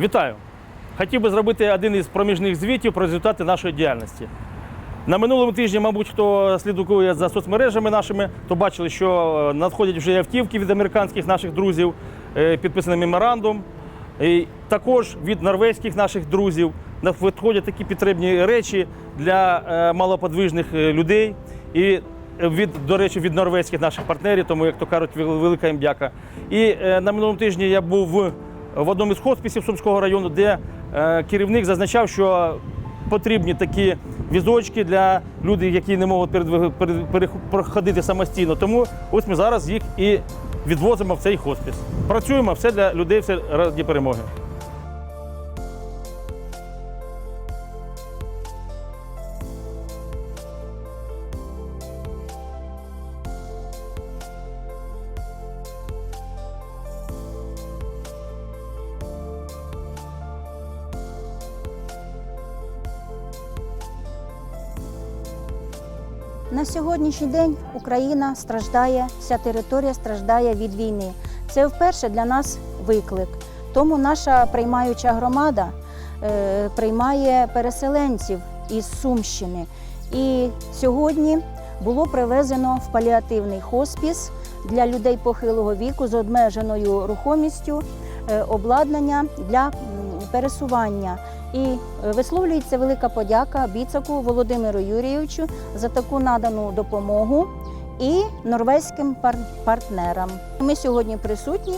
Вітаю! Хотів би зробити один із проміжних звітів про результати нашої діяльності. На минулому тижні, мабуть, хто слідкує за соцмережами нашими, то бачили, що е, надходять вже автівки від американських наших друзів, е, підписаний меморандум. І також від норвезьких наших друзів надходять такі потрібні речі для е, малоподвижних людей. І від, до речі, від норвезьких наших партнерів, тому, як то кажуть, велика їм дяка. І на минулому тижні я був в, в одному із хосписів Сумського району, де е, керівник зазначав, що потрібні такі візочки для людей, які не можуть проходити самостійно. Тому ось ми зараз їх і відвозимо в цей хоспіс. Працюємо все для людей, все раді перемоги. На сьогоднішній день Україна страждає, вся територія страждає від війни. Це вперше для нас виклик. Тому наша приймаюча громада е, приймає переселенців із Сумщини. І сьогодні було привезено в паліативний хоспіс для людей похилого віку з обмеженою рухомістю е, обладнання для пересування. І е, висловлюється велика подяка Біцаку Володимиру Юрійовичу за таку надану допомогу і норвезьким пар- партнерам. Ми сьогодні присутні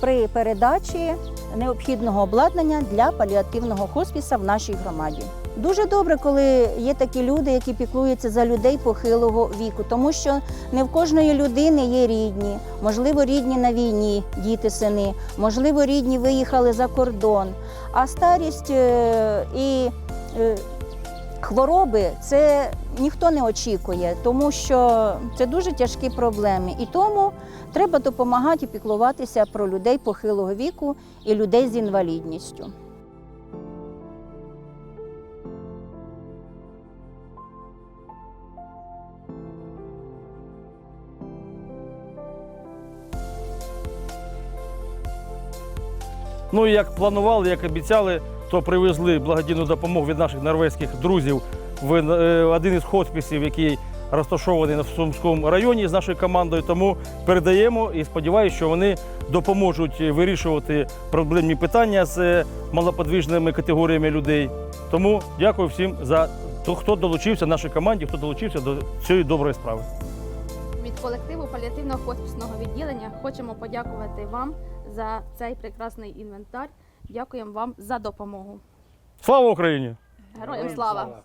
при передачі необхідного обладнання для паліативного хоспіса в нашій громаді. Дуже добре, коли є такі люди, які піклуються за людей похилого віку, тому що не в кожної людини є рідні, можливо, рідні на війні, діти, сини, можливо, рідні виїхали за кордон. А старість е, і е, хвороби це ніхто не очікує, тому що це дуже тяжкі проблеми. І тому треба допомагати піклуватися про людей похилого віку і людей з інвалідністю. Ну і як планували, як обіцяли, то привезли благодійну допомогу від наших норвезьких друзів в е, один із хосписів, який розташований на Сумському районі з нашою командою. Тому передаємо і сподіваюся, що вони допоможуть вирішувати проблемні питання з е, малоподвижними категоріями людей. Тому дякую всім за то, хто долучився нашій команді, хто долучився до цієї доброї справи. Від колективу паліативного хоспісного відділення хочемо подякувати вам за цей прекрасний інвентар. Дякуємо вам за допомогу. Слава Україні! Героям слава!